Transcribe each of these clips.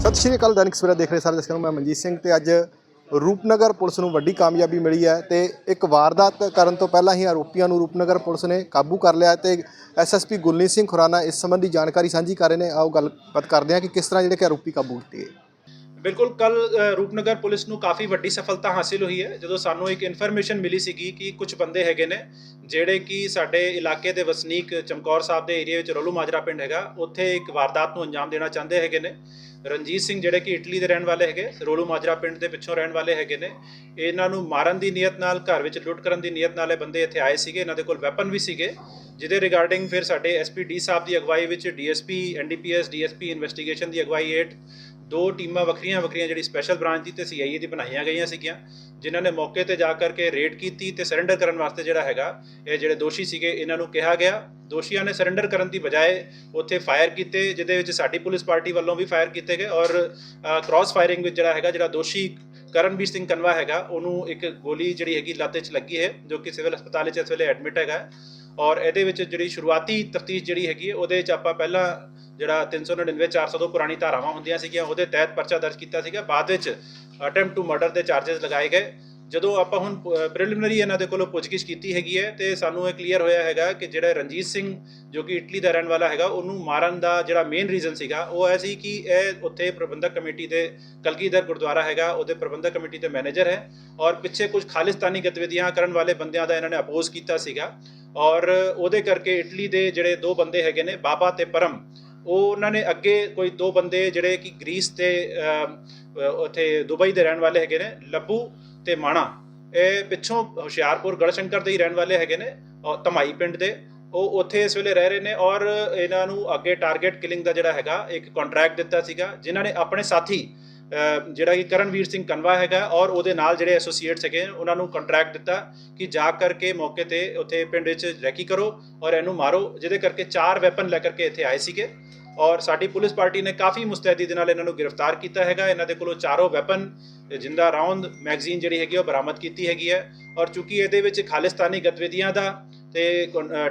ਸਤਿ ਸ਼੍ਰੀ ਅਕਾਲ, ਦੈਨਿਕ ਸਵੇਰਾ ਦੇਖ ਰਹੇ ਸਾਰੇ ਦਰਸ਼ਕਾਂ ਨੂੰ, ਮੈਂ ਮਨਜੀਤ ਸਿੰਘ ਤੇ ਅੱਜ ਰੂਪਨਗਰ ਪੁਲਿਸ ਨੂੰ ਵੱਡੀ ਕਾਮਯਾਬੀ ਮਿਲੀ ਹੈ ਤੇ ਇੱਕ ਵਾਰਦਾਤ ਕਰਨ ਤੋਂ ਪਹਿਲਾਂ ਹੀ ਆਰੋਪੀਆਂ ਨੂੰ ਰੂਪਨਗਰ ਪੁਲਿਸ ਨੇ ਕਾਬੂ ਕਰ ਲਿਆ ਹੈ ਤੇ ਐਸਐਸਪੀ ਗੁਲਨੀਤ ਸਿੰਘ ਖੁਰਾਨਾ ਇਸ ਸੰਬੰਧੀ ਜਾਣਕਾਰੀ ਸਾਂਝੀ ਕਰ ਰਹੇ ਨੇ। ਆਓ ਗੱਲਬਾਤ ਕਰਦੇ ਹਾਂ ਕਿ ਕਿਸ ਤਰ੍ਹਾਂ ਜਿਹੜੇ ਕਿ ਆਰੋਪੀ ਕਾਬੂ ਕੀਤੇ ਗਏ। ਬਿਲਕੁਲ, ਕੱਲ ਰੂਪਨਗਰ ਪੁਲਿਸ ਨੂੰ ਕਾਫੀ ਵੱਡੀ ਸਫਲਤਾ ਹਾਸਿਲ ਹੋਈ ਹੈ। ਜਦੋਂ ਸਾਨੂੰ ਇੱਕ ਇਨਫੋਰਮੇਸ਼ਨ ਮਿਲੀ ਸੀਗੀ ਕਿ ਕੁਝ ਬੰਦੇ ਹੈਗੇ ਨੇ, ਜਿਹੜੇ ਕਿ ਸਾਡੇ ਇਲਾਕੇ ਦੇ ਵਸਨੀਕ ਚਮਕੌਰ ਸਾਹਿਬ ਦੇ ਏਰੀਆ ਵਿੱਚ ਰੋਲੂ ਮਾਜਰਾ ਪਿੰਡ ਹੈਗਾ, ਉੱਥੇ ਇੱਕ ਵਾਰਦਾਤ ਨੂੰ ਅੰਜਾਮ ਦੇਣਾ ਚਾਹੁੰਦੇ ਹੈਗੇ ਨੇ। ਰਣਜੀਤ ਸਿੰਘ ਜਿਹੜੇ ਕਿ ਇਟਲੀ ਦੇ ਰਹਿਣ ਵਾਲੇ ਹੈਗੇ, ਰੋਲੂ ਮਾਜਰਾ ਪਿੰਡ ਦੇ ਪਿੱਛੋਂ ਰਹਿਣ ਵਾਲੇ ਹੈਗੇ ਨੇ। ਇਹਨਾਂ ਨੂੰ ਮਾਰਨ ਦੀ ਨੀਅਤ ਨਾਲ, ਘਰ ਵਿੱਚ ਲੁੱਟ ਕਰਨ ਦੀ ਨੀਅਤ ਨਾਲ ਇਹ ਬੰਦੇ ਇੱਥੇ ਆਏ ਸੀਗੇ। ਇਹਨਾਂ ਦੇ ਕੋਲ ਵੈਪਨ ਵੀ ਸੀਗੇ, ਜਿਹਦੇ ਰਿਗਾਰਡਿੰਗ ਫਿਰ ਸਾਡੇ ਐਸਪੀ ਡੀ ਸਾਹਿਬ ਦੀ ਅਗਵਾਈ ਵਿੱਚ ਡੀਐਸਪੀ ਐਨਡੀਪੀਐਸ ਡੀਐਸਪੀ ਇਨਵੈਸਟੀਗੇਸ਼ਨ ਦੀ ਅਗਵਾਈ ਹੇਠ ਦੋ ਟੀਮਾਂ ਵੱਖਰੀਆਂ ਵੱਖਰੀਆਂ ਜਿਹੜੀ ਸਪੈਸ਼ਲ ਬ੍ਰਾਂਚ ਦੀ ਤੇ ਸੀਆਈਏ ਦੀ ਬਣਾਈਆਂ ਗਈਆਂ ਸੀਗੀਆਂ, ਜਿਨ੍ਹਾਂ ਨੇ ਮੌਕੇ ਤੇ ਜਾ ਕਰਕੇ ਰੇਡ ਕੀਤੀ ਤੇ ਸਰੈਂਡਰ ਕਰਨ ਵਾਸਤੇ ਜਿਹੜਾ ਹੈਗਾ, ਇਹ ਜਿਹੜੇ ਦੋਸ਼ੀ ਸੀਗੇ, ਇਹਨਾਂ ਨੂੰ ਕਿਹਾ ਗਿਆ। ਦੋਸ਼ੀਆਂ ਨੇ ਸਰੈਂਡਰ ਕਰਨ ਦੀ ਬਜਾਏ ਉੱਥੇ ਫਾਇਰ ਕੀਤੇ, ਜਿਹਦੇ ਵਿੱਚ ਸਾਡੀ ਪੁਲਿਸ ਪਾਰਟੀ ਵੱਲੋਂ ਵੀ ਫਾਇਰ ਕੀਤੇ ਗਏ ਔਰ ਕ੍ਰਾਸ ਫਾਇਰਿੰਗ ਵਿੱਚ ਜਿਹੜਾ ਹੈਗਾ, ਜਿਹੜਾ ਦੋਸ਼ੀ ਕਰਨਵੀਰ ਸਿੰਘ ਕਨਵਾ ਹੈਗਾ, ਉਹਨੂੰ ਇੱਕ ਗੋਲੀ ਜਿਹੜੀ ਹੈਗੀ ਲੱਤ 'ਚ ਲੱਗੀ ਹੈ, ਜੋ ਕਿ ਸਿਵਲ ਹਸਪਤਾਲ 'ਚ ਇਸ ਵੇਲੇ ਐਡਮਿਟ ਹੈਗਾ ਔਰ ਇਹਦੇ ਵਿੱਚ ਜਿਹੜੀ ਸ਼ੁਰੂਆਤੀ ਤਫਤੀਸ਼ ਜਿਹੜੀ ਹੈਗੀ ਹੈ, ਉਹਦੇ 'ਚ ਆਪਾਂ ਪਹਿਲਾਂ ਜਿਹੜਾ 399 402 ਪੁਰਾਣੀ ਧਾਰਾਵਾਂ ਹੁੰਦੀਆਂ ਸੀਗੀਆਂ, ਉਹਦੇ ਤਹਿਤ ਪਰਚਾ ਦਰਜ ਕੀਤਾ ਸੀਗਾ। ਬਾਅਦ ਵਿੱਚ ਅਟੈਂਪਟ ਟੂ ਮਰਡਰ ਦੇ ਚਾਰजेस ਲਗਾਏ ਗਏ। ਜਦੋਂ ਆਪਾਂ ਹੁਣ ਪ੍ਰੀਲਿਮਿਨਰੀ ਇਹਨਾਂ ਦੇ ਕੋਲੋਂ ਪੁੱਛਗਿੱਛ ਕੀਤੀ ਹੈਗੀ ਹੈ, ਤੇ ਸਾਨੂੰ ਇਹ ਕਲੀਅਰ ਹੋਇਆ ਹੈਗਾ ਕਿ ਜਿਹੜਾ ਰਣਜੀਤ ਸਿੰਘ, ਜੋ ਕਿ ਇਟਲੀ ਦਾ ਰਹਿਣ ਵਾਲਾ ਹੈਗਾ, ਉਹਨੂੰ ਮਾਰਨ ਦਾ ਜਿਹੜਾ ਮੇਨ ਰੀਜ਼ਨ ਸੀਗਾ, ਉਹ ਇਹ ਸੀ ਕਿ ਇਹ ਉੱਥੇ ਪ੍ਰਬੰਧਕ ਕਮੇਟੀ ਦੇ ਕਲਗੀਧਰ ਗੁਰਦੁਆਰਾ ਹੈਗਾ, ਉਹਦੇ ਪ੍ਰਬੰਧਕ ਕਮੇਟੀ ਦੇ ਮੈਨੇਜਰ ਹੈ ਔਰ ਪਿੱਛੇ ਕੁਝ ਖਾਲਿਸਤਾਨੀ ਗਤੀਵਿਧੀਆਂ ਕਰਨ ਵਾਲੇ ਬੰਦਿਆਂ ਦਾ ਇਹਨਾਂ ਨੇ ਅਪੋਜ਼ ਕੀਤਾ ਸੀਗਾ ਔਰ ਉਹਦੇ ਕਰਕੇ ਇਟਲੀ ਦੇ ਜਿਹੜੇ ਦੋ ਬੰਦੇ ਹੈਗੇ ਨੇ, ਬਾਬਾ ਤੇ ਪਰਮ ਉਹ ਉਹਨਾਂ ਨੇ ਅੱਗੇ ਕੋਈ ਦੋ ਬੰਦੇ ਜਿਹੜੇ ਕਿ ਗ੍ਰੀਸ ਤੇ ਉੱਥੇ ਦੁਬਈ ਦੇ ਰਹਿਣ ਵਾਲੇ ਹੈਗੇ ਨੇ ਲੱਭੂ ਤੇ ਮਾਣਾ। ਇਹ ਪਿੱਛੋਂ ਹੁਸ਼ਿਆਰਪੁਰ ਗੜਸ਼ੰਕਰ ਦੇ ਹੀ ਰਹਿਣ ਵਾਲੇ ਹੈਗੇ ਨੇ, ਔਰ ਪਿੰਡ ਦੇ। ਉਹ ਉੱਥੇ ਇਸ ਵੇਲੇ ਰਹਿ ਰਹੇ ਨੇ, ਔਰ ਇਹਨਾਂ ਨੂੰ ਅੱਗੇ ਟਾਰਗੇਟ ਕਿਲਿੰਗ ਦਾ ਜਿਹੜਾ ਹੈਗਾ, ਇੱਕ ਕੰਟਰੈਕਟ ਦਿੱਤਾ ਸੀਗਾ, ਜਿਨ੍ਹਾਂ ਨੇ ਆਪਣੇ ਸਾਥੀ ਜਿਹੜਾ ਕਿ ਕਰਨਵੀਰ ਸਿੰਘ ਕਨਵਾ ਹੈਗਾ, ਔਰ ਉਹਦੇ ਨਾਲ ਜਿਹੜੇ ਐਸੋਸੀਏਟਸ ਹੈਗੇ ਉਹਨਾਂ ਨੂੰ ਕੰਟਰੈਕਟ ਦਿੱਤਾ ਕਿ ਜਾ ਕਰਕੇ ਮੌਕੇ ਤੇ ਉੱਥੇ ਪਿੰਡ ਵਿੱਚ ਰੈਕੀ ਕਰੋ, ਔਰ ਇਹਨੂੰ ਮਾਰੋ, ਜਿਹਦੇ ਕਰਕੇ ਚਾਰ ਵੈਪਨ ਲੈ ਕਰਕੇ ਇੱਥੇ ਆਏ ਸੀਗੇ। ਔਰ ਸਾਡੀ ਪੁਲਿਸ ਪਾਰਟੀ ਨੇ ਕਾਫੀ ਮੁਸਤੈਦੀ ਦੇ ਨਾਲ ਇਹਨਾਂ ਨੂੰ ਗ੍ਰਿਫਤਾਰ ਕੀਤਾ ਹੈਗਾ। ਇਹਨਾਂ ਦੇ ਕੋਲੋਂ ਚਾਰੋਂ ਵੈਪਨ ਜਿੰਦਾ ਰਾਉਂਡ ਮੈਗਜ਼ੀਨ ਜਿਹੜੀ ਹੈਗੀ ਉਹ ਬਰਾਮਦ ਕੀਤੀ ਹੈਗੀ ਹੈ। ਔਰ ਚੂੰਕਿ ਇਹਦੇ ਵਿੱਚ ਖਾਲਿਸਤਾਨੀ ਗਤੀਵਿਧੀਆਂ ਦਾ ਤੇ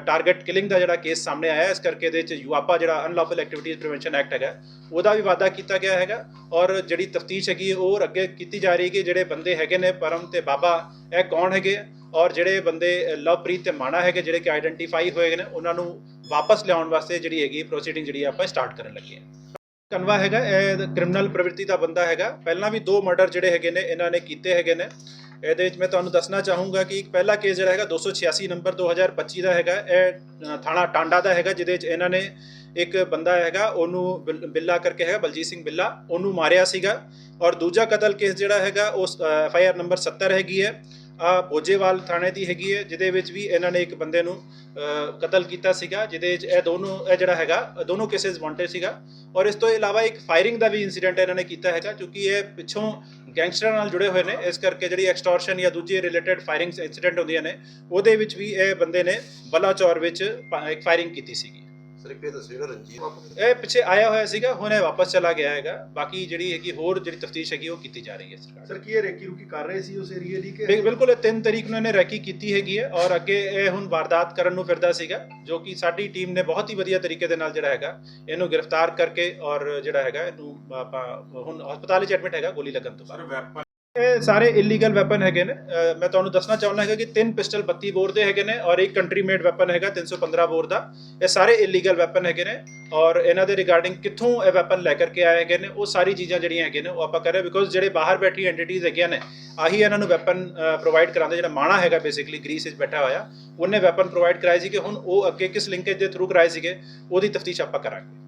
ਟਾਰਗੇਟ ਕਿਲਿੰਗ ਦਾ ਜਿਹੜਾ ਕੇਸ ਸਾਹਮਣੇ ਆਇਆ, ਇਸ ਕਰਕੇ ਇਹਦੇ ਵਿੱਚ ਯੂਆਪਾ ਜਿਹੜਾ ਅਨਲੌਫਲ ਐਕਟੀਵਿਟੀਜ਼ ਪ੍ਰੀਵੈਂਸ਼ਨ ਐਕਟ ਹੈਗਾ, ਉਹਦਾ ਵੀ ਵਾਅਦਾ ਕੀਤਾ ਗਿਆ ਹੈਗਾ। ਔਰ ਜਿਹੜੀ ਤਫਤੀਸ਼ ਹੈਗੀ, ਉਹ ਅੱਗੇ ਕੀਤੀ ਜਾ ਰਹੀ ਹੈ ਕਿ ਜਿਹੜੇ ਬੰਦੇ ਹੈਗੇ ਨੇ, ਪਰਮ ਤੇ ਬਾਬਾ, ਇਹ ਕੌਣ ਹੈਗੇ? ਔਰ ਜਿਹੜੇ ਬੰਦੇ, ਲਵਪ੍ਰੀਤ ਤੇ ਮਾਣਾ ਹੈਗੇ, ਜਿਹੜੇ ਕਿ ਆਇਡੈਂਟੀਫਾਈ ਹੋਏ ਨੇ, ਉਹਨਾਂ ਨੂੰ ਵਾਪਸ ਲਿਆਉਣ ਵਾਸਤੇ ਜਿਹੜੀ ਹੈਗੀ ਪ੍ਰੋਸੀਡਿੰਗ ਜਿਹੜੀ ਆਪਾਂ ਸਟਾਰਟ ਕਰਨ ਲੱਗੇ ਹਾਂ। ਕਨਵਾ ਹੈਗਾ, ਇਹ ਕ੍ਰਿਮੀਨਲ ਪ੍ਰਵਿਰਤੀ ਦਾ ਬੰਦਾ ਹੈਗਾ। ਪਹਿਲਾਂ ਵੀ ਦੋ ਮਰਡਰ ਜਿਹੜੇ ਹੈਗੇ ਨੇ, ਇਹਨਾਂ ਨੇ ਕੀਤੇ ਹੈਗੇ ਨੇ। ਇਹਦੇ ਵਿੱਚ ਮੈਂ ਤੁਹਾਨੂੰ ਦੱਸਣਾ ਚਾਹੂੰਗਾ ਕਿ ਪਹਿਲਾ ਕੇਸ ਜਿਹੜਾ ਹੈਗਾ 286 ਨੰਬਰ 2025 ਦਾ ਹੈਗਾ। ਇਹ ਥਾਣਾ ਟਾਂਡਾ ਦਾ ਹੈਗਾ, ਜਿਹਦੇ ਵਿੱਚ ਇਹਨਾਂ ਨੇ ਇੱਕ ਬੰਦਾ ਹੈਗਾ, ਉਹਨੂੰ ਬਿੱਲਾ ਕਰਕੇ ਹੈਗਾ, ਬਲਜੀਤ ਸਿੰਘ ਬਿੱਲਾ, ਉਹਨੂੰ ਮਾਰਿਆ ਸੀਗਾ। ਔਰ ਦੂਜਾ ਕਤਲ ਕੇਸ ਜਿਹੜਾ ਹੈਗਾ, ਉਸ ਐਫ ਆਈ ਆਰ ਨੰਬਰ 70 ਹੈਗੀ ਹੈ। ਆ ਬੋਜੇਵਾਲ ਥਾਣੇ ਦੀ ਹੈਗੀ ਹੈ, ਜਿਹਦੇ ਵਿੱਚ ਵੀ ਇਹਨਾਂ ਨੇ ਇੱਕ ਬੰਦੇ ਨੂੰ ਕਤਲ ਕੀਤਾ ਸੀਗਾ, ਜਿਹਦੇ ਵਿੱਚ ਇਹ ਦੋਨੋਂ, ਇਹ ਜਿਹੜਾ ਹੈਗਾ, ਦੋਨੋਂ ਕੇਸਿਸ ਵਾਂਟਡ ਸੀਗਾ। ਔਰ ਇਸ ਤੋਂ ਇਲਾਵਾ ਇੱਕ ਫਾਇਰਿੰਗ ਦਾ ਵੀ ਇਨਸੀਡੈਂਟ ਇਹਨਾਂ ਨੇ ਕੀਤਾ ਹੈਗਾ, ਕਿਉਂਕਿ ਇਹ ਪਿੱਛੋਂ ਗੈਂਗਸਟਰਾਂ ਨਾਲ ਜੁੜੇ ਹੋਏ ਨੇ। ਇਸ ਕਰਕੇ ਜਿਹੜੀ ਐਕਸਟੋਰਸ਼ਨ ਜਾਂ ਦੂਜੀ ਰਿਲੇਟਡ ਫਾਇਰਿੰਗ ਇਨਸੀਡੈਂਟ ਹੁੰਦੀਆਂ ਨੇ, ਉਹਦੇ ਵਿੱਚ ਵੀ ਇਹ ਬੰਦੇ ਨੇ ਬਲਾਚੌਰ ਵਿੱਚ ਇੱਕ ਫਾਇਰਿੰਗ ਕੀਤੀ ਸੀਗੀ। ਸਰ ਇੱਕ ਇਹ ਦੱਸੋ ਜਿਹੜਾ ਰਣਜੀਤ ਇਹ ਪਿੱਛੇ ਆਇਆ ਹੋਇਆ ਸੀਗਾ ਹੁਣ ਇਹ ਵਾਪਸ ਚਲਾ ਗਿਆ ਹੈਗਾ। ਬਾਕੀ ਜਿਹੜੀ ਹੈਗੀ ਹੋਰ ਜਿਹੜੀ ਤਫਤੀਸ਼ ਹੈਗੀ ਉਹ ਕੀਤੀ ਜਾ ਰਹੀ ਹੈ ਸਰਕਾਰ। ਸਰ ਕੀ ਇਹ ਰੇਕੀ ਰੁਕੀ ਕਰ ਰਹੇ ਸੀ ਉਸ ਏਰੀਏ ਦੀ ਬਿਲ- ਬਿਲਕੁਲ ਇਹ 3 ਤਰੀਕ ਨੂੰ ਇਹਨੇ ਰੈਕੀ ਕੀਤੀ ਹੈਗੀ ਹੈ ਔਰ ਅੱਗੇ ਇਹ ਹੁਣ ਵਾਰਦਾਤ ਕਰਨ ਨੂੰ ਫਿਰਦਾ ਸੀਗਾ ਜੋ ਕਿ ਸਾਡੀ ਟੀਮ ਨੇ ਬਹੁਤ ਹੀ ਵਧੀਆ ਤਰੀਕੇ ਦੇ ਨਾਲ ਜਿਹੜਾ ਹੈਗਾ ਇਹਨੂੰ ਗ੍ਰਿਫਤਾਰ ਕਰਕੇ ਔਰ ਜਿਹੜਾ ਹੈਗਾ ਇਹਨੂੰ ਆਪਾਂ ਹੁਣ ਹਸਪਤਾਲ ਵਿੱਚ ਐਡਮਿਟ ਹੈਗਾ ਗੋਲੀ ਲੱਗਣ ਤੋਂ ਬਾਅਦ। ਇਹ ਸਾਰੇ ਇਲੀਗਲ ਵੈਪਨ ਹੈਗੇ ਨੇ। ਮੈਂ ਤੁਹਾਨੂੰ ਦੱਸਣਾ ਚਾਹੁੰਦਾ ਹੈਗਾ ਕਿ ਤਿੰਨ ਪਿਸਟਲ 32 ਬੋਰ ਦੇ ਹੈਗੇ ਨੇ ਔਰ ਇੱਕ ਕੰਟਰੀ ਮੇਡ ਵੈਪਨ ਹੈਗਾ 315 ਬੋਰ ਦਾ। ਇਹ ਸਾਰੇ ਇਲੀਗਲ ਵੈਪਨ ਹੈਗੇ ਨੇ ਔਰ ਇਹਨਾਂ ਦੇ ਰਿਗਾਰਡਿੰਗ ਕਿੱਥੋਂ ਇਹ ਵੈਪਨ ਲੈ ਕਰਕੇ ਆਏ ਹੈਗੇ ਨੇ, ਉਹ ਸਾਰੀ ਚੀਜ਼ਾਂ ਜਿਹੜੀਆਂ ਹੈਗੇ ਨੇ ਉਹ ਆਪਾਂ ਕਰ ਰਹੇ ਬਿਕੋਜ਼ ਜਿਹੜੇ ਬਾਹਰ ਬੈਠੀ ਐਂਟੀਟੀਜ਼ ਹੈਗੀਆਂ ਨੇ, ਆਹੀ ਇਹਨਾਂ ਨੂੰ ਵੈਪਨ ਪ੍ਰੋਵਾਈਡ ਕਰਾਉਂਦੇ ਜਿਹੜਾ ਮਾਣਾ ਹੈਗਾ ਬੇਸਿਕਲੀ ਗ੍ਰੀਸ ਵਿੱਚ ਬੈਠਾ ਹੋਇਆ, ਉਹਨੇ ਵੈਪਨ ਪ੍ਰੋਵਾਈਡ ਕਰਾਏ ਸੀ ਕਿ ਹੁਣ ਉਹ ਅੱਗੇ ਕਿਸ ਲਿੰਕੇਜ ਦੇ ਥਰੂ ਕਰਾਏ ਸੀਗੇ, ਉਹਦੀ ਤਫਤੀਸ਼ ਆਪਾਂ ਕਰਾਂਗੇ।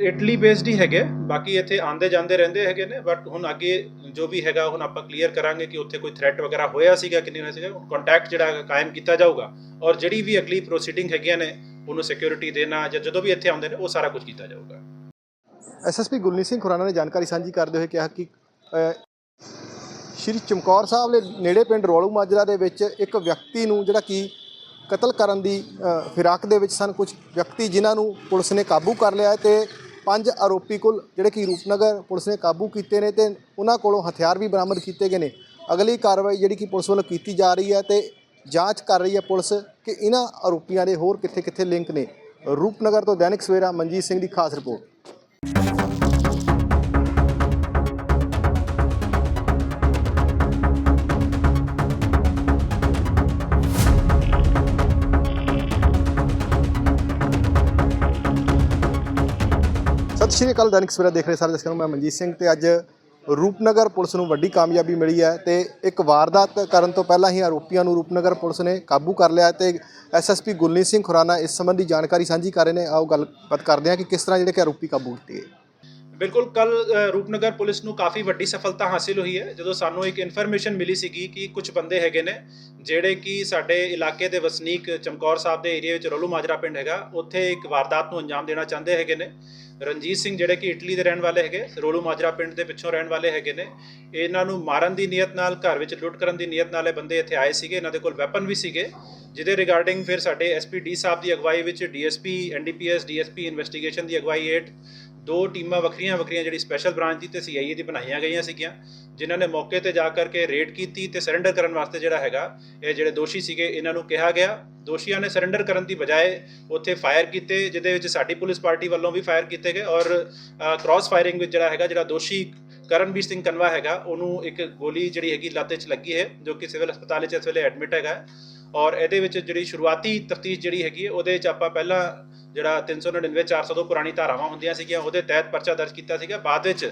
ਇਟਲੀ ਬੇਸਡ ਹੀ ਹੈਗੇ ਬਾਕੀ ਇੱਥੇ ਆਂਦੇ ਜਾਂਦੇ ਰਹਿੰਦੇ ਹੈਗੇ ਨੇ ਬਟ ਹੁਣ ਅੱਗੇ ਜੋ ਵੀ ਹੈਗਾ, ਹੁਣ ਆਪਾਂ ਕਲੀਅਰ ਕਰਾਂਗੇ ਕਿ ਉੱਥੇ ਕੋਈ ਥ੍ਰੈਟ ਵਗੈਰਾ ਹੋਇਆ ਸੀਗਾ ਕਿ ਨਹੀਂ ਹੋਇਆ ਸੀਗਾ ਕੰਟੈਕਟ ਜਿਹੜਾ ਕਾਇਮ ਕੀਤਾ ਜਾਊਗਾ। ਔਰ ਜਿਹੜੀ ਵੀ ਅਗਲੀ ਪ੍ਰੋਸੀਡਿੰਗ ਹੈਗੀਆਂ ਨੇ, ਉਹਨੂੰ ਸਿਕਿਉਰਿਟੀ ਦੇਣਾ ਜਾਂ ਜਦੋਂ ਵੀ ਇੱਥੇ ਆਉਂਦੇ ਨੇ, ਉਹ ਸਾਰਾ ਕੁਝ ਕੀਤਾ ਜਾਊਗਾ। ਐਸਐਸਪੀ ਗੁਲਨੀਤ ਸਿੰਘ ਖੁਰਾਨਾ ਨੇ ਜਾਣਕਾਰੀ ਸਾਂਝੀ ਕਰਦੇ ਹੋਏ ਕਿਹਾ ਕਿ ਸ਼੍ਰੀ ਚਮਕੌਰ ਸਾਹਿਬ ਦੇ ਨੇੜੇ ਪਿੰਡ ਰੋਲੂ ਮਾਜਰਾ ਦੇ ਵਿੱਚ ਇੱਕ ਵਿਅਕਤੀ ਨੂੰ ਜਿਹੜਾ ਕਿ ਕਤਲ ਕਰਨ ਦੀ ਫਿਰਾਕ ਦੇ ਵਿੱਚ ਸਨ, ਕੁਝ ਵਿਅਕਤੀ ਜਿਨ੍ਹਾਂ ਨੂੰ ਪੁਲਿਸ ਨੇ ਕਾਬੂ ਕਰ ਲਿਆ ਹੈ ਤੇ ਪੰਜ ਆਰੋਪੀ ਕੋਲ ਜਿਹੜੇ ਕਿ ਰੂਪਨਗਰ ਪੁਲਿਸ ਨੇ ਕਾਬੂ ਕੀਤੇ ਨੇ ਤੇ ਉਹਨਾਂ ਕੋਲੋਂ ਹਥਿਆਰ ਵੀ ਬਰਾਮਦ ਕੀਤੇ ਗਏ ਨੇ। ਅਗਲੀ ਕਾਰਵਾਈ ਜਿਹੜੀ ਕਿ ਪੁਲਿਸ ਵੱਲੋਂ ਕੀਤੀ ਜਾ ਰਹੀ ਹੈ ਤੇ ਜਾਂਚ ਕਰ ਰਹੀ ਹੈ ਪੁਲਿਸ ਕਿ ਇਹਨਾਂ ਆਰੋਪੀਆਂ ਦੇ ਹੋਰ ਕਿੱਥੇ-ਕਿੱਥੇ ਲਿੰਕ ਨੇ। ਰੂਪਨਗਰ ਤੋਂ ਦੈਨਿਕ ਸਵੇਰਾ ਮਨਜੀਤ ਸਿੰਘ ਦੀ ਖਾਸ ਰਿਪੋਰਟ। ਸਤਿ ਸ਼੍ਰੀ ਅਕਾਲ, ਦੈਨਿਕ ਸਵੇਰਾ ਦੇਖ ਰਹੇ ਸਾਰੇ ਦਰਸ਼ਕਾਂ ਨੂੰ, ਮੈਂ ਮਨਜੀਤ ਸਿੰਘ ਤੇ ਅੱਜ ਰੂਪਨਗਰ ਪੁਲਿਸ ਨੂੰ ਵੱਡੀ ਕਾਮਯਾਬੀ ਮਿਲੀ ਹੈ ਤੇ ਇੱਕ ਵਾਰਦਾਤ ਕਰਨ ਤੋਂ ਪਹਿਲਾਂ ਹੀ ਆਰੋਪੀਆਂ ਨੂੰ ਰੂਪਨਗਰ ਪੁਲਿਸ ਨੇ ਕਾਬੂ ਕਰ ਲਿਆ ਤੇ ਐਸਐਸਪੀ ਗੁਲਨੀਤ ਸਿੰਘ ਖੁਰਾਨਾ ਇਸ ਸੰਬੰਧੀ ਜਾਣਕਾਰੀ ਸਾਂਝੀ ਕਰ ਰਹੇ ਨੇ। ਆਓ ਗੱਲਬਾਤ ਕਰਦੇ ਹਾਂ ਕਿ ਕਿਸ ਤਰ੍ਹਾਂ ਜਿਹੜੇ ਕਿ ਆਰੋਪੀ ਕਾਬੂ ਕੀਤੇ ਗਏ। ਬਿਲਕੁਲ ਕੱਲ ਰੂਪਨਗਰ ਪੁਲਿਸ ਨੂੰ ਕਾਫੀ ਵੱਡੀ ਸਫਲਤਾ ਹਾਸਿਲ ਹੋਈ ਹੈ। ਜਦੋਂ ਸਾਨੂੰ ਇੱਕ ਇਨਫੋਰਮੇਸ਼ਨ ਮਿਲੀ ਸੀਗੀ ਕਿ ਕੁਝ ਬੰਦੇ ਹੈਗੇ ਨੇ, ਜਿਹੜੇ ਕਿ ਸਾਡੇ ਇਲਾਕੇ ਦੇ ਵਸਨੀਕ ਚਮਕੌਰ ਸਾਹਿਬ ਦੇ ਏਰੀਆ ਵਿੱਚ ਰੋਲੂ ਮਾਜਰਾ ਪਿੰਡ ਹੈਗਾ, ਉੱਥੇ ਇੱਕ ਵਾਰਦਾਤ ਨੂੰ ਅੰਜਾਮ ਦੇਣਾ ਚਾਹੁੰਦੇ ਹੈਗੇ ਨੇ। ਰਣਜੀਤ ਸਿੰਘ ਜਿਹੜੇ ਕਿ ਇਟਲੀ ਦੇ ਰਹਿਣ ਵਾਲੇ ਹੈਗੇ, ਰੋਲੂ ਮਾਜਰਾ ਪਿੰਡ ਦੇ ਪਿੱਛੋਂ ਰਹਿਣ ਵਾਲੇ ਹੈਗੇ ਨੇ। ਇਹਨਾਂ ਨੂੰ ਮਾਰਨ ਦੀ ਨੀਅਤ ਨਾਲ, ਘਰ ਵਿੱਚ ਲੁੱਟ ਕਰਨ ਦੀ ਨੀਅਤ ਨਾਲ ਇਹ ਬੰਦੇ ਇੱਥੇ ਆਏ ਸੀਗੇ। ਇਹਨਾਂ ਦੇ ਕੋਲ ਵੈਪਨ ਵੀ ਸੀਗੇ, ਜਿਹਦੇ ਰਿਗਾਰਡਿੰਗ ਫਿਰ ਸਾਡੇ ਐਸਪੀ ਡੀ ਸਾਹਿਬ ਦੀ ਅਗਵਾਈ ਵਿੱਚ ਡੀਐਸਪੀ ਐਨਡੀਪੀਐਸ ਡੀਐਸਪੀ ਇਨਵੈਸਟੀਗੇਸ਼ਨ ਦੀ ਅਗਵਾਈ ਹੇਠ ਦੋ ਟੀਮਾਂ ਵੱਖਰੀਆਂ ਵੱਖਰੀਆਂ ਜਿਹੜੀ ਸਪੈਸ਼ਲ ਬ੍ਰਾਂਚ ਦੀ ਤੇ ਸੀਆਈਏ ਦੀ ਬਣਾਈਆਂ ਗਈਆਂ ਸੀਗੀਆਂ, ਜਿਨ੍ਹਾਂ ਨੇ ਮੌਕੇ ਤੇ ਜਾ ਕਰਕੇ ਰੇਡ ਕੀਤੀ ਤੇ ਸਰੈਂਡਰ ਕਰਨ ਵਾਸਤੇ ਜਿਹੜਾ ਹੈਗਾ, ਇਹ ਜਿਹੜੇ ਦੋਸ਼ੀ ਸੀਗੇ, ਇਹਨਾਂ ਨੂੰ ਕਿਹਾ ਗਿਆ। ਦੋਸ਼ੀਆਂ ਨੇ ਸਰੈਂਡਰ ਕਰਨ ਦੀ ਬਜਾਏ ਉੱਥੇ ਫਾਇਰ ਕੀਤੇ, ਜਿਹਦੇ ਵਿੱਚ ਸਾਡੀ ਪੁਲਿਸ ਪਾਰਟੀ ਵੱਲੋਂ ਵੀ ਫਾਇਰ ਕੀਤੇ ਗਏ ਔਰ ਕ੍ਰਾਸ ਫਾਇਰਿੰਗ ਵਿੱਚ ਜਿਹੜਾ ਹੈਗਾ, ਜਿਹੜਾ ਦੋਸ਼ੀ ਕਰਨਵੀਰ ਸਿੰਘ ਕਨਵਾ ਹੈਗਾ, ਉਹਨੂੰ ਇੱਕ ਗੋਲੀ ਜਿਹੜੀ ਹੈਗੀ ਲੱਤ 'ਚ ਲੱਗੀ ਹੈ, ਜੋ ਕਿ ਸਿਵਲ ਹਸਪਤਾਲ 'ਚ ਇਸ ਵੇਲੇ ਐਡਮਿਟ ਹੈਗਾ। ਔਰ ਇਹਦੇ ਵਿੱਚ ਜਿਹੜੀ ਸ਼ੁਰੂਆਤੀ ਤਫਤੀਸ਼ ਜਿਹੜੀ ਹੈਗੀ ਉਹਦੇ 'ਚ ਆਪਾਂ ਪਹਿਲਾਂ ਜਿਹੜਾ 399 402 ਪੁਰਾਣੀ ਧਾਰਾਵਾਂ ਹੁੰਦੀਆਂ ਸੀਗੀਆਂ, ਉਹਦੇ ਤਹਿਤ ਪਰਚਾ ਦਰਜ ਕੀਤਾ ਸੀਗਾ। ਬਾਅਦ ਵਿੱਚ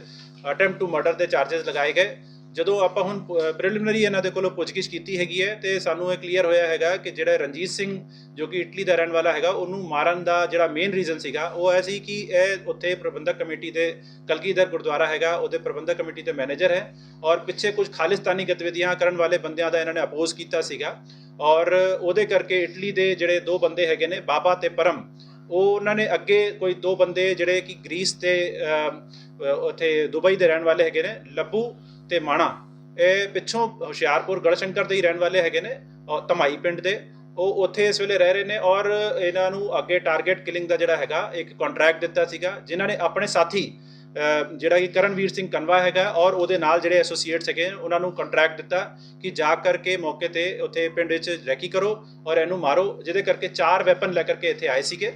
ਅਟੈਂਪਟ ਟੂ ਮਰਡਰ ਦੇ ਚਾਰजेस ਲਗਾਏ ਗਏ। ਜਦੋਂ ਆਪਾਂ ਹੁਣ ਪ੍ਰੀਲਿਮਿਨਰੀ ਇਹਨਾਂ ਦੇ ਕੋਲੋਂ ਪੁੱਛਗਿੱਛ ਕੀਤੀ ਹੈਗੀ ਹੈ ਤੇ ਸਾਨੂੰ ਇਹ ਕਲੀਅਰ ਹੋਇਆ ਹੈਗਾ ਕਿ ਜਿਹੜਾ ਰਣਜੀਤ ਸਿੰਘ, ਜੋ ਕਿ ਇਟਲੀ ਦਾ ਰਹਿਣ ਵਾਲਾ ਹੈਗਾ, ਉਹਨੂੰ ਮਾਰਨ ਦਾ ਜਿਹੜਾ ਮੇਨ ਰੀਜ਼ਨ ਸੀਗਾ, ਉਹ ਇਹ ਸੀ ਕਿ ਇਹ ਉੱਥੇ ਪ੍ਰਬੰਧਕ ਕਮੇਟੀ ਦੇ, ਕਲਗੀਧਰ ਗੁਰਦੁਆਰਾ ਹੈਗਾ, ਉਹਦੇ ਪ੍ਰਬੰਧਕ ਕਮੇਟੀ ਦੇ ਮੈਨੇਜਰ ਹੈ ਔਰ ਪਿੱਛੇ ਕੁਝ ਖਾਲਿਸਤਾਨੀ ਗਤੀਵਿਧੀਆਂ ਕਰਨ ਵਾਲੇ ਬੰਦਿਆਂ ਦਾ ਇਹਨਾਂ ਨੇ ਅਪੋਜ਼ ਕੀਤਾ ਸੀਗਾ ਔਰ ਉਹਦੇ ਕਰਕੇ ਇਟਲੀ ਦੇ ਜਿਹੜੇ ਦੋ ਬੰਦੇ ਹੈਗੇ ਨੇ, ਬਾਬਾ ਤੇ ਪਰਮ ਉਹ ਉਹਨਾਂ ਨੇ ਅੱਗੇ ਕੋਈ ਦੋ ਬੰਦੇ ਜਿਹੜੇ ਕਿ ਗ੍ਰੀਸ ਤੇ ਉੱਥੇ ਦੁਬਈ ਦੇ ਰਹਿਣ ਵਾਲੇ ਹੈਗੇ ਨੇ ਲੱਭੂ ਤੇ ਮਾਣਾ। ਇਹ ਪਿੱਛੋਂ ਹੁਸ਼ਿਆਰਪੁਰ ਗੜਸ਼ੰਕਰ ਦੇ ਹੀ ਰਹਿਣ ਵਾਲੇ ਹੈਗੇ ਨੇ ਧਮਾਈ ਪਿੰਡ ਦੇ। ਉਹ ਉੱਥੇ ਇਸ ਵੇਲੇ ਰਹਿ ਰਹੇ ਨੇ ਔਰ ਇਹਨਾਂ ਨੂੰ ਅੱਗੇ ਟਾਰਗੇਟ ਕਿਲਿੰਗ ਦਾ ਜਿਹੜਾ ਹੈਗਾ, ਇੱਕ ਕੰਟਰੈਕਟ ਦਿੱਤਾ ਸੀਗਾ, ਜਿਨ੍ਹਾਂ ਨੇ ਆਪਣੇ ਸਾਥੀ ਜਿਹੜਾ ਕਿ ਕਰਨਵੀਰ ਸਿੰਘ ਕਨਵਾ ਹੈਗਾ ਔਰ ਉਹਦੇ ਨਾਲ ਜਿਹੜੇ ਐਸੋਸੀਏਟਸ ਹੈਗੇ, ਉਹਨਾਂ ਨੂੰ ਕੰਟਰੈਕਟ ਦਿੱਤਾ ਕਿ ਜਾ ਕਰਕੇ ਮੌਕੇ ਤੇ ਉੱਥੇ ਪਿੰਡ ਵਿੱਚ ਰੈਕੀ ਕਰੋ ਔਰ ਇਹਨੂੰ ਮਾਰੋ, ਜਿਹਦੇ ਕਰਕੇ ਚਾਰ ਵੈਪਨ ਲੈ ਕਰਕੇ ਇੱਥੇ ਆਏ ਸੀਗੇ।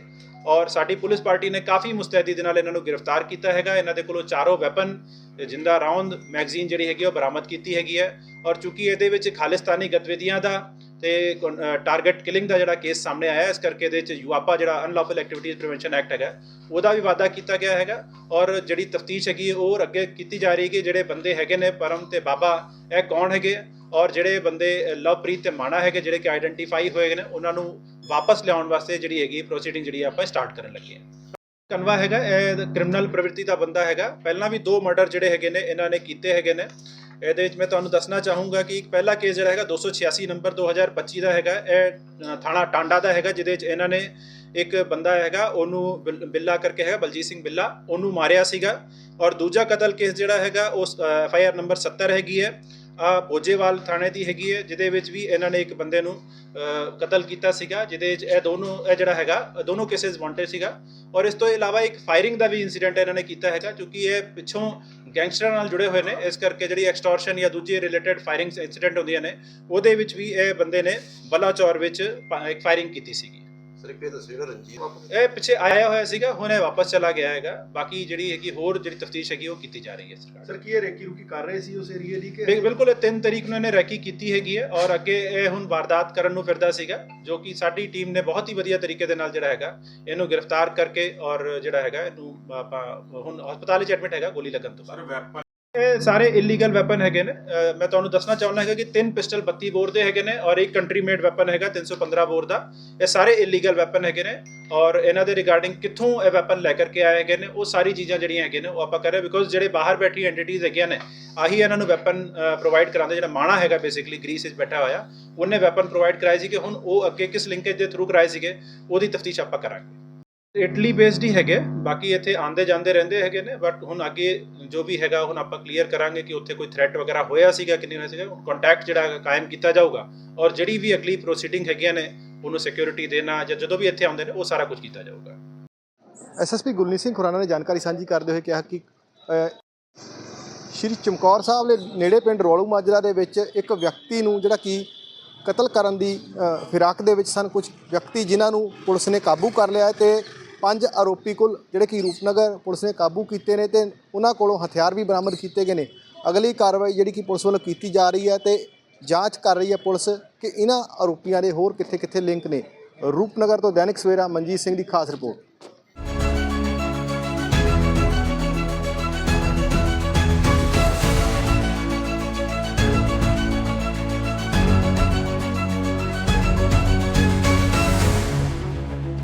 ਔਰ ਸਾਡੀ ਪੁਲਿਸ ਪਾਰਟੀ ਨੇ ਕਾਫੀ ਮੁਸਤੈਦੀ ਦੇ ਨਾਲ ਇਹਨਾਂ ਨੂੰ ਗ੍ਰਿਫਤਾਰ ਕੀਤਾ ਹੈਗਾ। ਇਹਨਾਂ ਦੇ ਕੋਲੋਂ ਚਾਰੋਂ ਵੈਪਨ ਜਿੰਦਾ ਰਾਉਂਡ ਮੈਗਜ਼ੀਨ ਜਿਹੜੀ ਹੈਗੀ ਉਹ ਬਰਾਮਦ ਕੀਤੀ ਹੈਗੀ ਹੈ। ਔਰ ਚੂੰਕਿ ਇਹਦੇ ਵਿੱਚ ਖਾਲਿਸਤਾਨੀ ਗਤੀਵਿਧੀਆਂ ਦਾ ਤੇ ਟਾਰਗੇਟ ਕਿਲਿੰਗ ਦਾ ਜਿਹੜਾ ਕੇਸ ਸਾਹਮਣੇ ਆਇਆ, ਇਸ ਕਰਕੇ ਇਹਦੇ ਵਿੱਚ ਯੂਆਪਾ ਜਿਹੜਾ ਅਨਲੌਫਲ ਐਕਟੀਵਿਟੀਜ਼ ਪ੍ਰੀਵੈਂਸ਼ਨ ਐਕਟ ਹੈਗਾ, ਉਹਦਾ ਵੀ ਵਾਅਦਾ ਕੀਤਾ ਗਿਆ ਹੈਗਾ ਔਰ ਜਿਹੜੀ ਤਫਤੀਸ਼ ਹੈਗੀ, ਉਹ ਅੱਗੇ ਕੀਤੀ ਜਾ ਰਹੀ ਹੈ ਕਿ ਜਿਹੜੇ ਬੰਦੇ ਹੈਗੇ ਨੇ, ਪਰਮ ਤੇ ਬਾਬਾ, ਇਹ ਕੌਣ ਹੈਗੇ ਔਰ ਜਿਹੜੇ ਬੰਦੇ ਲਵਪ੍ਰੀਤ ਤੇ ਮਾਣਾ ਹੈਗੇ, ਜਿਹੜੇ ਕਿ ਆਇਡੈਂਟੀਫਾਈ ਹੋਏ ਨੇ, ਉਹਨਾਂ ਨੂੰ ਵਾਪਸ ਲਿਆਉਣ ਵਾਸਤੇ ਜਿਹੜੀ ਹੈਗੀ ਪ੍ਰੋਸੀਡਿੰਗ ਜਿਹੜੀ ਆਪਾਂ ਸਟਾਰਟ ਕਰਨ ਲੱਗੇ ਹਾਂ। ਕਨਵਾ ਹੈਗਾ, ਇਹ ਕ੍ਰਿਮੀਨਲ ਪ੍ਰਵਿਰਤੀ ਦਾ ਬੰਦਾ ਹੈਗਾ, ਪਹਿਲਾਂ ਵੀ ਦੋ ਮਰਡਰ ਜਿਹੜੇ ਹੈਗੇ ਨੇ, ਇਹਨਾਂ ਨੇ ਕੀਤੇ ਹੈਗੇ ਨੇ ਇਹਦੇ ਵਿੱਚ ਮੈਂ ਤੁਹਾਨੂੰ ਦੱਸਣਾ ਚਾਹੂੰਗਾ ਕਿ ਪਹਿਲਾ ਕੇਸ ਜਿਹੜਾ ਹੈਗਾ 286 ਨੰਬਰ 2025 ਦਾ ਹੈਗਾ, ਇਹ ਥਾਣਾ ਟਾਂਡਾ ਦਾ ਹੈਗਾ, ਜਿਹਦੇ ਵਿੱਚ ਇਹਨਾਂ ਨੇ ਇੱਕ ਬੰਦਾ ਹੈਗਾ, ਉਹਨੂੰ ਬਿੱਲਾ ਕਰਕੇ ਹੈਗਾ, ਬਲਜੀਤ ਸਿੰਘ ਬਿੱਲਾ, ਉਹਨੂੰ ਮਾਰਿਆ ਸੀਗਾ। ਔਰ ਦੂਜਾ ਕਤਲ ਕੇਸ ਜਿਹੜਾ ਹੈਗਾ ਉਸ ਐਫ ਆਈ ਆਰ ਨੰਬਰ 70 ਹੈਗੀ ਹੈ। ਆ ਬੋਜੇਵਾਲ ਥਾਣੇ ਦੀ ਹੈਗੀ ਹੈ, ਜਿਹਦੇ ਵਿੱਚ ਵੀ ਇਹਨਾਂ ਨੇ ਇੱਕ ਬੰਦੇ ਨੂੰ ਕਤਲ ਕੀਤਾ ਸੀਗਾ, ਜਿਹਦੇ ਵਿੱਚ ਇਹ ਦੋਨੋਂ, ਇਹ ਜਿਹੜਾ ਹੈਗਾ, ਦੋਨੋਂ ਕੇसेस ਵਾਂਟਡ ਸੀਗਾ। ਔਰ ਇਸ ਤੋਂ ਇਲਾਵਾ ਇੱਕ ਫਾਇਰਿੰਗ ਦਾ ਵੀ ਇਨਸੀਡੈਂਟ ਇਹਨਾਂ ਨੇ ਕੀਤਾ ਹੈਗਾ, ਕਿਉਂਕਿ ਇਹ ਪਿੱਛੋਂ ਗੈਂਗਸਟਰਾਂ ਨਾਲ ਜੁੜੇ ਹੋਏ ਨੇ। ਇਸ ਕਰਕੇ ਜਿਹੜੀ ਐਕਸਟੋਰਸ਼ਨ ਜਾਂ ਦੂਜੀ ਰਿਲੇਟਡ ਫਾਇਰਿੰਗਸ ਇਨਸੀਡੈਂਟ ਹੁੰਦੀਆਂ ਨੇ, ਉਹਦੇ ਵਿੱਚ ਵੀ ਇਹ ਬੰਦੇ ਨੇ ਬਲਾਚੌਰ ਵਿੱਚ ਇੱਕ ਫਾਇਰਿੰਗ ਕੀਤੀ ਸੀਗੀ। ਇਹ ਰਣਜੀਤ। ਪਿੱਛੇ ਆਇਆ ਹੋਇਆ ਸੀਗਾ ਹੁਣ ਇਹ ਵਾਪਸ ਚਲਾ ਗਿਆ ਹੈਗਾ। ਬਾਕੀ ਜਿਹੜੀ ਹੈਗੀ ਹੋਰ ਜਿਹੜੀ ਤਫਤੀਸ਼ ਹੈਗੀ ਉਹ ਕੀਤੀ ਜਾ ਰਹੀ ਹੈ ਸਰਕਾਰ। ਸਰ ਕੀ ਇਹ ਰੇਕੀ ਰੁਕੀ ਕਰ ਰਹੇ ਸੀ ਉਸ ਏਰੀਏ ਦੀ ਬਿਲ- ਬਿਲਕੁਲ ਇਹ 3 ਤਰੀਕ ਨੂੰ ਇਹਨੇ ਰੈਕੀ ਕੀਤੀ ਹੈਗੀ ਹੈ ਔਰ ਅੱਗੇ ਇਹ ਹੁਣ ਵਾਰਦਾਤ ਕਰਨ ਨੂੰ ਫਿਰਦਾ ਸੀਗਾ ਜੋ ਕਿ ਸਾਡੀ ਟੀਮ ਨੇ ਬਹੁਤ ਹੀ ਵਧੀਆ ਤਰੀਕੇ ਦੇ ਨਾਲ ਜਿਹੜਾ ਹੈਗਾ ਇਹਨੂੰ ਗ੍ਰਿਫਤਾਰ ਕਰਕੇ ਔਰ ਜਿਹੜਾ ਹੈਗਾ ਇਹਨੂੰ ਆਪਾਂ ਹੁਣ ਹਸਪਤਾਲ ਵਿੱਚ ਐਡਮਿਟ ਹੈਗਾ ਗੋਲੀ ਲੱਗਣ ਤੋਂ ਬਾਅਦ। ਇਹ ਸਾਰੇ ਇਲੀਗਲ ਵੈਪਨ ਹੈਗੇ ਨੇ। ਮੈਂ ਤੁਹਾਨੂੰ ਦੱਸਣਾ ਚਾਹੁੰਦਾ ਹੈਗਾ ਕਿ ਤਿੰਨ ਪਿਸਟਲ 32 ਬੋਰ ਦੇ ਹੈਗੇ ਨੇ ਔਰ ਇੱਕ ਕੰਟਰੀ ਮੇਡ ਵੈਪਨ ਹੈਗਾ 315 ਬੋਰ ਦਾ। ਇਹ ਸਾਰੇ ਇਲੀਗਲ ਵੈਪਨ ਹੈਗੇ ਨੇ ਔਰ ਇਹਨਾਂ ਦੇ ਰਿਗਾਰਡਿੰਗ ਕਿੱਥੋਂ ਇਹ ਵੈਪਨ ਲੈ ਕਰਕੇ ਆਏ ਹੈਗੇ ਨੇ, ਉਹ ਸਾਰੀ ਚੀਜ਼ਾਂ ਜਿਹੜੀਆਂ ਹੈਗੇ ਨੇ ਉਹ ਆਪਾਂ ਕਰ ਰਹੇ ਬਿਕੋਜ਼ ਜਿਹੜੇ ਬਾਹਰ ਬੈਠੀ ਐਂਟੀਟੀਜ਼ ਹੈਗੀਆਂ ਨੇ, ਆਹੀ ਇਹਨਾਂ ਨੂੰ ਵੈਪਨ ਪ੍ਰੋਵਾਈਡ ਕਰਾਉਂਦੇ ਜਿਹੜਾ ਮਾਣਾ ਹੈਗਾ ਬੇਸਿਕਲੀ ਗ੍ਰੀਸ ਵਿੱਚ ਬੈਠਾ ਹੋਇਆ, ਉਹਨੇ ਵੈਪਨ ਪ੍ਰੋਵਾਈਡ ਕਰਾਏ ਸੀ ਕਿ ਹੁਣ ਉਹ ਅੱਗੇ ਕਿਸ ਲਿੰਕੇਜ ਦੇ ਥਰੂ ਕਰਾਏ ਸੀਗੇ, ਉਹਦੀ ਤਫਤੀਸ਼ ਆਪਾਂ ਕਰਾਂਗੇ। ਇਟਲੀ ਬੇਸਡ ਹੀ ਹੈਗੇ, ਬਾਕੀ ਇੱਥੇ ਆਂਦੇ ਜਾਂਦੇ ਰਹਿੰਦੇ ਹੈਗੇ ਨੇ ਬਟ ਹੁਣ ਅੱਗੇ ਜੋ ਵੀ ਹੈਗਾ, ਹੁਣ ਆਪਾਂ ਕਲੀਅਰ ਕਰਾਂਗੇ ਕਿ ਉੱਥੇ ਕੋਈ ਥ੍ਰੈਟ ਵਗੈਰਾ ਹੋਇਆ ਸੀਗਾ ਕਿ ਨਹੀਂ ਹੋਇਆ ਸੀਗਾ ਕੰਟੈਕਟ ਜਿਹੜਾ ਕਾਇਮ ਕੀਤਾ ਜਾਊਗਾ। ਔਰ ਜਿਹੜੀ ਵੀ ਅਗਲੀ ਪ੍ਰੋਸੀਡਿੰਗ ਹੈਗੀਆਂ ਨੇ, ਉਹਨੂੰ ਸਿਕਿਉਰਿਟੀ ਦੇਣਾ ਜਾਂ ਜਦੋਂ ਵੀ ਇੱਥੇ ਆਉਂਦੇ ਨੇ, ਉਹ ਸਾਰਾ ਕੁਝ ਕੀਤਾ ਜਾਊਗਾ। ਐਸਐਸਪੀ ਗੁਰਲੀਨ ਸਿੰਘ ਖੁਰਾਨਾ ਨੇ ਜਾਣਕਾਰੀ ਸਾਂਝੀ ਕਰਦੇ ਹੋਏ ਕਿਹਾ ਕਿ ਸ਼੍ਰੀ ਚਮਕੌਰ ਸਾਹਿਬ ਦੇ ਨੇੜੇ ਪਿੰਡ ਰੋਲੂ ਮਾਜਰਾ ਦੇ ਵਿੱਚ ਇੱਕ ਵਿਅਕਤੀ ਨੂੰ ਜਿਹੜਾ ਕਿ ਕਤਲ ਕਰਨ ਦੀ ਫਿਰਾਕ ਦੇ ਵਿੱਚ ਸਨ, ਕੁਝ ਵਿਅਕਤੀ ਜਿਨ੍ਹਾਂ ਨੂੰ ਪੁਲਿਸ ਨੇ ਕਾਬੂ ਕਰ ਲਿਆ ਹੈ ਤੇ ਪੰਜ ਆਰੋਪੀ ਕੋਲ ਜਿਹੜੇ ਕਿ ਰੂਪਨਗਰ ਪੁਲਿਸ ਨੇ ਕਾਬੂ ਕੀਤੇ ਨੇ ਤੇ ਉਹਨਾਂ ਕੋਲੋਂ ਹਥਿਆਰ ਵੀ ਬਰਾਮਦ ਕੀਤੇ ਗਏ ਨੇ। ਅਗਲੀ ਕਾਰਵਾਈ ਜਿਹੜੀ ਕਿ ਪੁਲਿਸ ਵੱਲੋਂ ਕੀਤੀ ਜਾ ਰਹੀ ਹੈ ਤੇ ਜਾਂਚ ਕਰ ਰਹੀ ਹੈ ਪੁਲਿਸ ਕਿ ਇਹਨਾਂ ਆਰੋਪੀਆਂ ਦੇ ਹੋਰ ਕਿੱਥੇ-ਕਿੱਥੇ ਲਿੰਕ ਨੇ। ਰੂਪਨਗਰ ਤੋਂ ਦੈਨਿਕ ਸਵੇਰਾ ਮਨਜੀਤ ਸਿੰਘ ਦੀ ਖਾਸ ਰਿਪੋਰਟ।